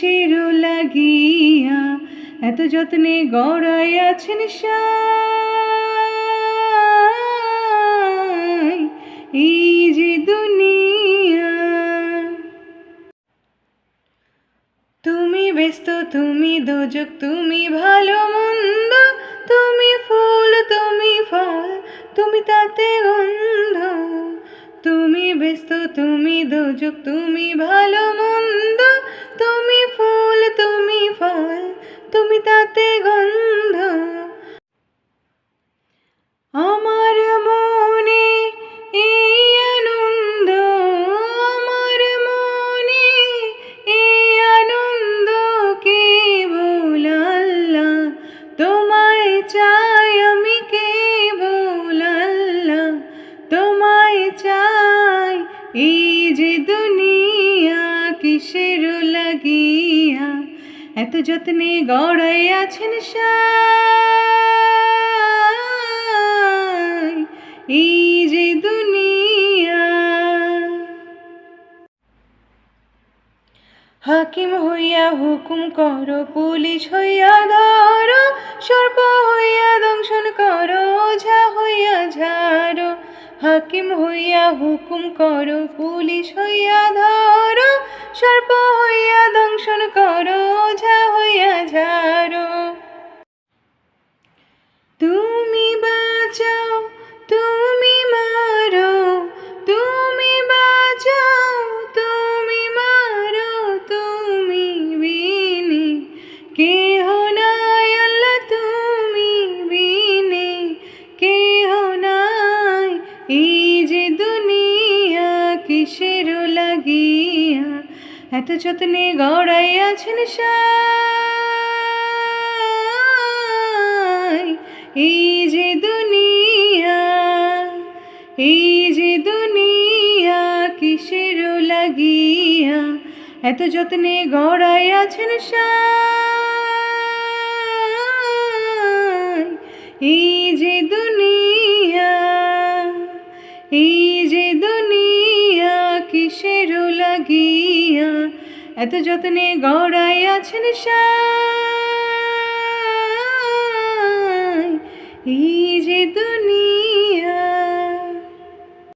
কিসের লাগিয়া এত যত্নে গড়াই আছেন এই যে দুনিয়া। তুমি ব্যস্ত, তুমি দোজক তুমি ভালো মন্দ, তুমি ফুল, তুমি ফল, তুমি তাতে গন্ধ। তুমি ব্যস্ত, তুমি দোজক তুমি ভালো মন্দ তাতে গন্ধ। আমার মনে এই আনন্দ, আমার মনে এই আনন্দ আল্লাহ। তোমায় চাই আমি কে আল্লাহ। তোমায় চাই এই যে দুনিয়া কিসের এত যত্নে গড়াই আছেন এই যে দুনিয়া। হাকিম হইয়া হুকুম করো, পুলিশ হইয়া ধরো, সর্প হইয়া দংশন করো, ওঝা হইয়া ঝাড়ো। হাকিম হইয়া হুকুম করো, পুলিশ হইয়া ধরো, সর্প হইয়া এত যত্নে গড়াইয়াছেন এই যে দুনিয়া, এই যে দুনিয়া, কিসের লাগিয়া? এত যত্নে গড়াইয়াছেন এই যে দুনিয়া, এই এত যত্নে গড়াই আছেন এই